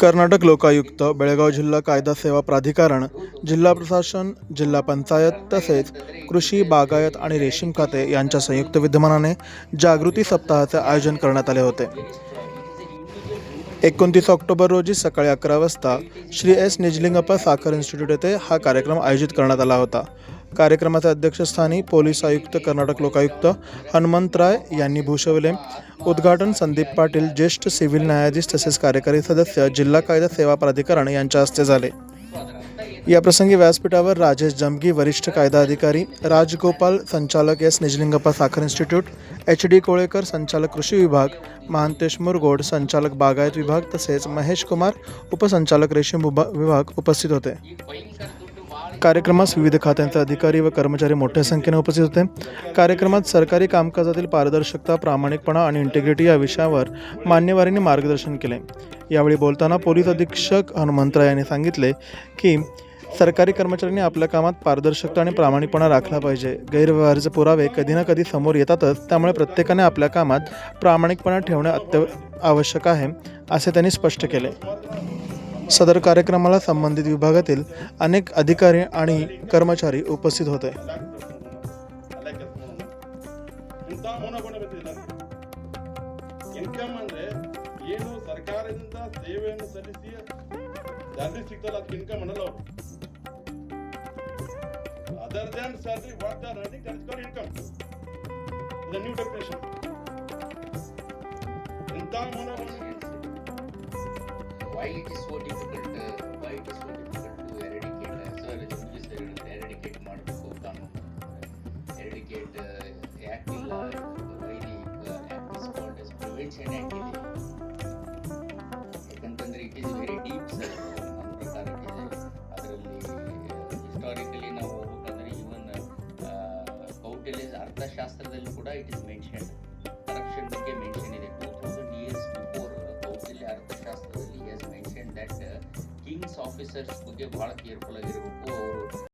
कर्नाटक लोकायुक्त बेळगाव जिल्हा कायदा सेवा प्राधिकरण जिल्हा प्रशासन जिल्हा पंचायत तसेच कृषी बागायत आणि रेशीम खाते यांच्या संयुक्त विद्यमानाने जागृती सप्ताहाचे आयोजन करण्यात आले होते. एकोणतीस ऑक्टोबर रोजी सकाळी अकरा वाजता श्री एस निजलिंगप्पा साखर इन्स्टिट्यूट येथे हा कार्यक्रम आयोजित करण्यात आला होता. कार्यक्रमाच्या अध्यक्षस्थानी पोलीस आयुक्त कर्नाटक लोकायुक्त हनुमंतराय यांनी भूषवले. उद्घाटन संदीप पाटील ज्येष्ठ सिव्हिल न्यायाधीश तसेच कार्यकारी सदस्य जिल्हा कायदा सेवा प्राधिकरण यांच्या हस्ते झाले. याप्रसंगी व्यासपीठावर राजेश जमगी वरिष्ठ कायदा अधिकारी राजगोपाल संचालक एस. निजलिंगप्पा साखर इन्स्टिट्यूट एच. डी. कोळेकर संचालक कृषी विभाग महांतेश मुरगोड संचालक बागायत विभाग तसेच महेश कुमार उपसंचालक रेशीम विभाग उपस्थित होते. कार्यक्रमास विविध खात्यांचे अधिकारी व कर्मचारी मोठ्या संख्येने उपस्थित होते. कार्यक्रमात सरकारी कामकाजातील पारदर्शकता प्रामाणिकपणा आणि इंटिग्रिटी या विषयावर मान्यवरांनी मार्गदर्शन केले. यावेळी बोलताना पोलीस अधीक्षक हनुमंतराय यांनी सांगितले की सरकारी कर्मचाऱ्यांनी आपल्या कामात पारदर्शकता आणि प्रामाणिकपणा राखला पाहिजे. गैरव्यवहाराचे पुरावे कधी ना कधी समोर येतातच त्यामुळे प्रत्येकाने आपल्या कामात प्रामाणिकपणा ठेवणे अत्य आवश्यक आहे असे त्यांनी स्पष्ट केले. सदर कार्यक्रमाला संबंधित विभागातील अनेक अधिकारी आणि कर्मचारी उपस्थित होते ಇಂಥ ಮೌನಗುಣ ಬಂದಿಲ್ಲ ಇನ್ಕಮ್ ಅಂದ್ರೆ ಏನು ಸರ್ಕಾರದಿಂದ ಸೇವೆಯನ್ನು ಸಲ್ಲಿಸಿ ಸ್ಯಾಲ್ರಿ ಸಿಗ್ತಲ್ಲ ಅದಕ್ಕೆ ಇನ್ಕಮ್ ಅನ್ನಲ್ಲ ಅವರು other than salary what are earning that is income the new definition ಇಂಥ ಮೌನಗುಣ why it is so difficult uh, why it is so difficult to eradicate uh, sir Jungis sir ಹೇಳಿದ್ರು, eradicate ಮಾಡಬೇಕು ಇಲ್ಲ ವೈರಿ act is called as prevention act ಇದೆ ಯಾಕಂತಂದ್ರೆ it is very deep sir ನಮ್ಮ ಅದರಲ್ಲಿ historically ನಾವು ಹೋಗ್ಬೇಕಂದ್ರೆ ಈವನ್ ಕೌಟಿಲ್ಯಸ್ ಅರ್ಥಶಾಸ್ತ್ರದಲ್ಲಿ ಕೂಡ ಇಟ್ ಇಸ್ ಮೆನ್ಷನ್ ಆಫೀಸರ್ಸ್ ಬಗ್ಗೆ ಬಹಳ ಕೇರ್ಫುಲ್ ಆಗಿರಬೇಕು. ಅವರು